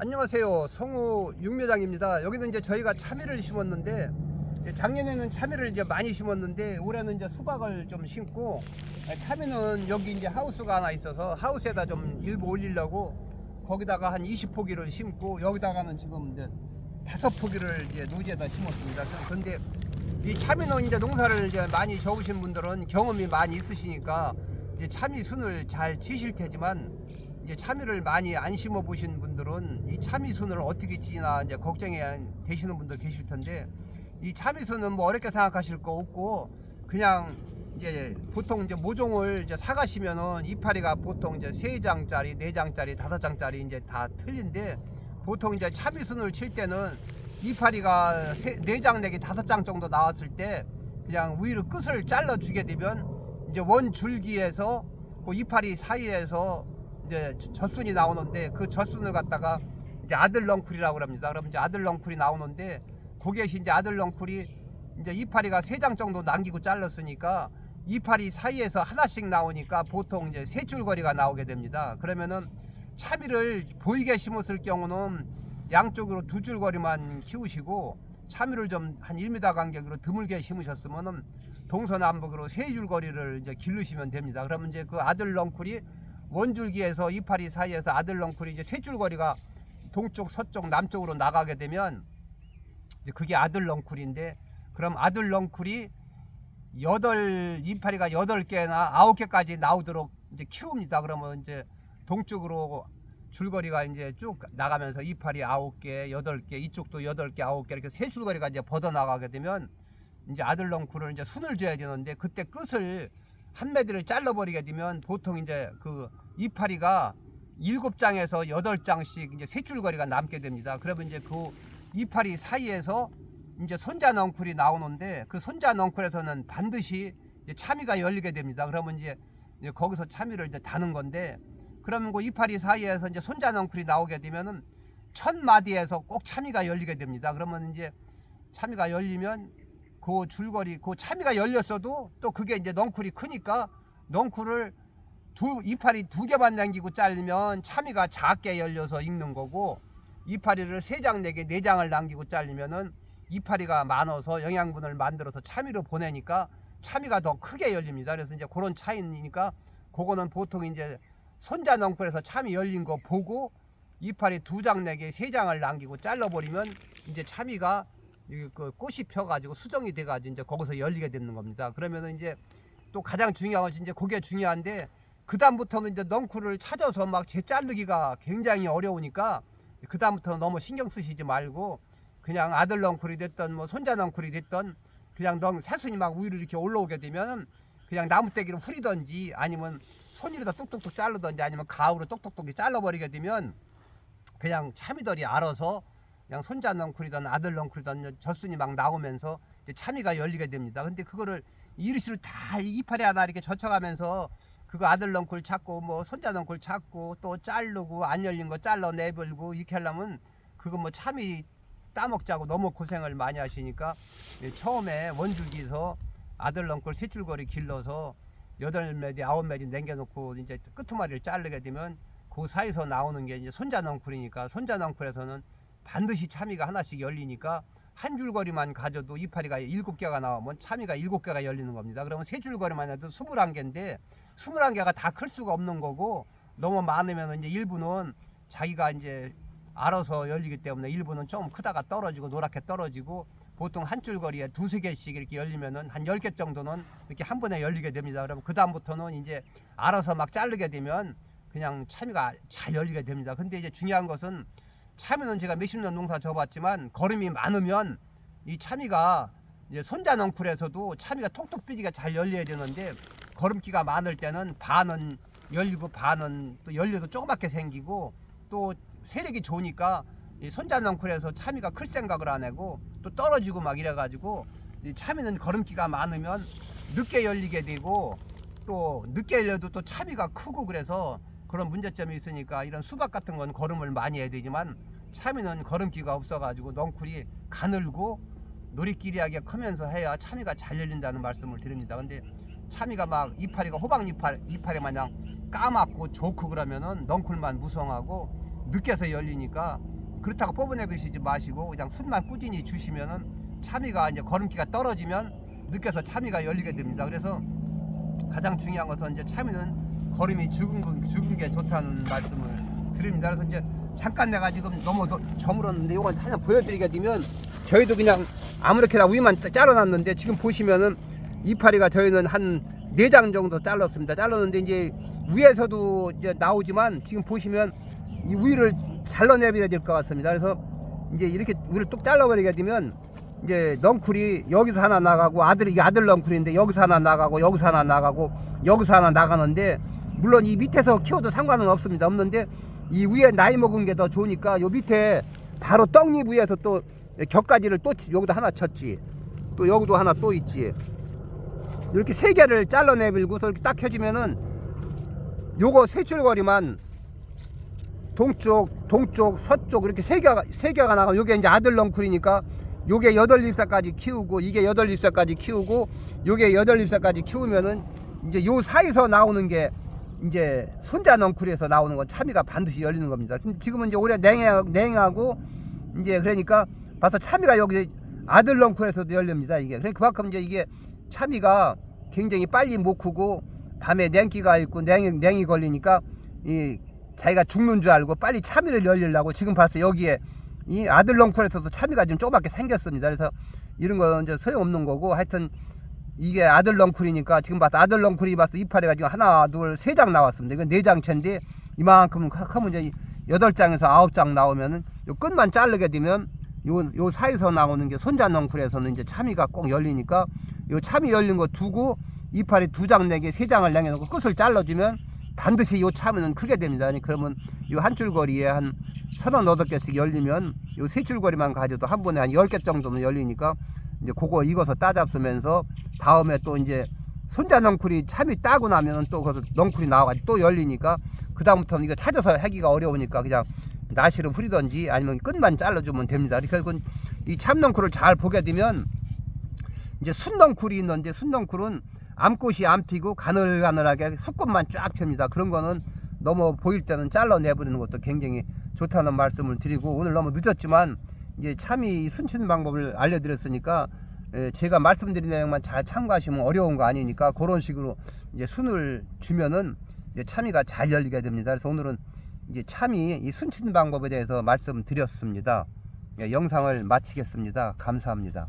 안녕하세요. 성우 육묘장입니다. 여기는 이제 저희가 참외를 심었는데 예, 작년에는 참외를 이제 많이 심었는데 올해는 이제 수박을 좀 심고 예, 참외는 여기 이제 하우스가 하나 있어서 하우스에다 좀 일부 올리려고 거기다가 한 20포기를 심고 여기다가는 지금 이제 다섯 포기를 이제 노지에다 심었습니다. 그런데 이 참외는 이제 농사를 이제 많이 접으신 분들은 경험이 많이 있으시니까 이제 참외 순을 잘 지실 테지만 이제 참외를 많이 안 심어 보신 분들은 이 참외 순을 어떻게 지나 이제 걱정이 되시는 분들 계실 텐데 이 참외 순은 뭐 어렵게 생각하실 거 없고 그냥 이제 보통 이제 모종을 이제 사가시면은 이파리가 보통 이제 세 장짜리, 네 장짜리, 다섯 장짜리 이제 다 틀린데 보통 이제 참외 순을 칠 때는 이파리가 세, 네장 내기 다섯 장 정도 나왔을 때 그냥 위로 끝을 잘라 주게 되면 이제 원 줄기에서 그 이파리 사이에서 이제 젖순이 나오는데 그 젖순을 갖다가 이제 아들 넝쿨이라고 합니다. 그러면 이제 아들 넝쿨이 나오는데 거기에서 이제 아들 넝쿨이 이제 이파리가 세 장 정도 남기고 잘랐으니까 이파리 사이에서 하나씩 나오니까 보통 이제 세 줄거리가 나오게 됩니다. 그러면은 참이를 보이게 심었을 경우는 양쪽으로 두 줄거리만 키우시고 참이를 좀 한 1m 간격으로 드물게 심으셨으면은 동서남북으로 세 줄거리를 이제 기르시면 됩니다. 그러면 이제 그 아들 넝쿨이 원줄기에서 이파리 사이에서 아들 넝쿨이 이제 세 줄거리가 동쪽, 서쪽, 남쪽으로 나가게 되면 이제 그게 아들 넝쿨인데 그럼 아들 넝쿨이 여덟 이파리가 여덟 개나 아홉 개까지 나오도록 이제 키웁니다. 그러면 이제 동쪽으로 줄거리가 이제 쭉 나가면서 이파리 아홉 개, 여덟 개, 이쪽도 여덟 개, 아홉 개 이렇게 세 줄거리가 이제 벗어 나가게 되면 이제 아들 넝쿨을 이제 순을 줘야 되는데 그때 끝을 한 매디를 잘라버리게 되면 보통 이제 그 이파리가 일곱 장에서 여덟 장씩 이제 세 줄거리가 남게 됩니다. 그러면 이제 그 이파리 사이에서 이제 손자 넝쿨이 나오는데 그 손자 넝쿨에서는 반드시 참이가 열리게 됩니다. 그러면 이제, 거기서 참이를 이제 다는 건데 그러면 그 이파리 사이에서 이제 손자 넝쿨이 나오게 되면은 첫 마디에서 꼭 참이가 열리게 됩니다. 그러면 이제 참이가 열리면 그 줄거리 그 참이가 열렸어도 또 그게 이제 넝쿨이 크니까 넝쿨을 두 이파리 두 개만 남기고 잘리면 참이가 작게 열려서 익는 거고 이파리를 세장네개네 장을 남기고 잘리면은 이파리가 많아서 영양분을 만들어서 참이로 보내니까 참이가 더 크게 열립니다. 그래서 이제 그런 차이니까 그거는 보통 이제 손자 넝쿨에서 참이 열린 거 보고 이파리 두 장 내게 세 장을 남기고 잘라버리면 이제 참이가 이 그 꽃이 펴가지고 수정이 돼가지고 이제 거기서 열리게 되는 겁니다. 그러면은 이제 또 가장 중요한 것이 이제 그게 중요한데 그 다음부터는 이제 넝쿨을 찾아서 막 재자르기가 굉장히 어려우니까 그 다음부터는 너무 신경 쓰시지 말고 그냥 아들 넝쿨이 됐던 뭐 손자 넝쿨이 됐던 그냥 넝 새순이 막 위로 이렇게 올라오게 되면 그냥 나무떼기로 후리던지 아니면 손으로다 뚝뚝뚝 자르던지 아니면 가우로 똑똑똑 잘라버리게 되면 그냥 참이들이 알아서 그냥 손자 넝쿨이든 아들 넝쿨이든 젖순이 막 나오면서 이제 참이가 열리게 됩니다. 근데 그거를 이리시로 다 이파리 하나 이렇게 젖혀가면서 그거 아들 넝쿨 찾고 뭐 손자 넝쿨 찾고 또 자르고 안 열린 거 잘라 내버리고 이렇게 하려면 그거 뭐 참이 따먹자고 너무 고생을 많이 하시니까 예, 처음에 원줄기에서 아들 넝쿨 세 줄거리 길러서 여덟 매디 아홉 매디 남겨놓고 이제 끄트머리를 자르게 되면 그 사이에서 나오는 게 이제 손자 넝쿨이니까 손자 넝쿨에서는 반드시 참이가 하나씩 열리니까 한 줄거리만 가져도 이파리가 일곱 개가 나오면 참이가 일곱 개가 열리는 겁니다. 그러면 세 줄거리만 해도 스물한 개인데 스물한 개가 다 클 수가 없는 거고 너무 많으면 이제 일부는 자기가 이제 알아서 열리기 때문에 일부는 좀 크다가 떨어지고 노랗게 떨어지고 보통 한 줄거리에 두세 개씩 이렇게 열리면은 한 열 개 정도는 이렇게 한 번에 열리게 됩니다. 그러면 그다음부터는 이제 알아서 막 자르게 되면 그냥 참이가 잘 열리게 됩니다. 근데 이제 중요한 것은 참이는 제가 몇십 년 농사 져봤지만 걸음이 많으면 이 참이가 이제 손자 넝쿨에서도 참이가 톡톡 삐지가 잘 열려야 되는데 걸음기가 많을 때는 반은 열리고 반은 또 열려도 조그맣게 생기고 또 세력이 좋으니까 이 손자 넝쿨에서 참이가 클 생각을 안 하고 또 떨어지고 막 이래가지고 이 참이는 걸음기가 많으면 늦게 열리게 되고 또 늦게 열려도 또 참이가 크고 그래서 그런 문제점이 있으니까 이런 수박 같은 건 걸음을 많이 해야 되지만 참이는 걸음기가 없어가지고 넝쿨이 가늘고 놀이끼리하게 크면서 해야 참이가 잘 열린다는 말씀을 드립니다. 근데 참이가 막 이파리가 호박 이파리, 이파리 마냥 까맣고 좋고 그러면은 넝쿨만 무성하고 늦게서 열리니까 그렇다고 뽑아내버리시지 마시고 그냥 순만 꾸준히 주시면은 참이가 이제 걸음기가 떨어지면 늦게서 참이가 열리게 됩니다. 그래서 가장 중요한 것은 이제 참이는 걸음이 죽은, 거- 죽은 게 좋다는 말씀을 드립니다. 그래서 이제 잠깐 내가 지금 너무 더 저물었는데 이건 하나 보여드리게 되면 저희도 그냥 아무렇게나 위만 짜- 잘라놨는데 지금 보시면은 이파리가 저희는 한 네 장 정도 잘랐습니다. 잘랐는데 이제 위에서도 이제 나오지만 지금 보시면 이 위를 잘라내버려야 될 것 같습니다. 그래서 이제 이렇게 위를 뚝 잘라버리게 되면 이제 넝쿨이 여기서 하나 나가고 아들이 이게 아들 넝쿨인데 여기서 하나 나가고 여기서 하나 나가고 여기서 하나 나가는데 물론 이 밑에서 키워도 상관은 없습니다. 없는데 이 위에 나이 먹은 게 더 좋으니까 요 밑에 바로 떡잎 위에서 또 격가지를 또 치- 여기도 하나 쳤지. 또 여기도 하나 또 있지. 이렇게 세 개를 잘라내밀고서 이렇게 딱 켜지면은 요거 세 줄거리만 동쪽, 동쪽, 서쪽 이렇게 세 개가 세 개가 나가. 요게 이제 아들 넝쿨이니까 요게 여덟 잎사까지 키우고 이게 여덟 잎사까지 키우고 요게 여덟 잎사까지 키우면은 이제 요 사이에서 나오는 게 이제 손자 넝쿨에서 나오는 건 참이가 반드시 열리는 겁니다. 지금은 이제 올해 냉해 냉하고 이제 그러니까 봐서 참이가 여기 아들 넝쿨에서도 열립니다. 이게 그러니까 그만큼 이제 이게 참이가 굉장히 빨리 못 크고 밤에 냉기가 있고 냉이, 냉이 걸리니까 이 자기가 죽는 줄 알고 빨리 참이를 열리려고 지금 봐서 여기에 이 아들 넝쿨에서도 참이가 좀 조그맣게 생겼습니다. 그래서 이런 건 이제 소용없는 거고 하여튼 이게 아들 넝쿨이니까 지금 봐서 아들 넝쿨이 봐서 이파리가 지금 하나 둘 세 장 나왔습니다. 이건 네 장채인데 이만큼 하면 이제 여덟 장에서 아홉 장 나오면은 요 끝만 자르게 되면 요, 요 사이에서 나오는 게 손자 넝쿨에서는 이제 참이가 꼭 열리니까 요 참이 열린 거 두고 이파리 두 장 내게 세 장을 남겨놓고 끝을 잘라주면 반드시 요 참이는 크게 됩니다. 아니, 그러면 요 한 줄거리에 한 서너 너덟 개씩 열리면 요 세 줄거리만 가져도 한 번에 한 열 개 정도는 열리니까 이제 그거 익어서 따잡으면서 다음에 또 이제 손자 넝쿨이 참이 따고 나면은 또 거기서 넝쿨이 나와가지고 또 열리니까 그 다음부터는 이거 찾아서 하기가 어려우니까 그냥 나시로 후리던지 아니면 끝만 잘라주면 됩니다. 그건 이 참넝쿨을 잘 보게 되면 이제 순넝쿨이 있는데 순넝쿨은 암꽃이 안 피고 가늘가늘하게 수꽃만 쫙 핍니다. 그런 거는 너무 보일 때는 잘라내버리는 것도 굉장히 좋다는 말씀을 드리고 오늘 너무 늦었지만 이제 참이 순친 방법을 알려드렸으니까 예, 제가 말씀드린 내용만 잘 참고하시면 어려운 거 아니니까 그런 식으로 이제 순을 주면은 이제 참이가 잘 열리게 됩니다. 그래서 오늘은 이제 참이 이 순친 방법에 대해서 말씀드렸습니다. 예, 영상을 마치겠습니다. 감사합니다.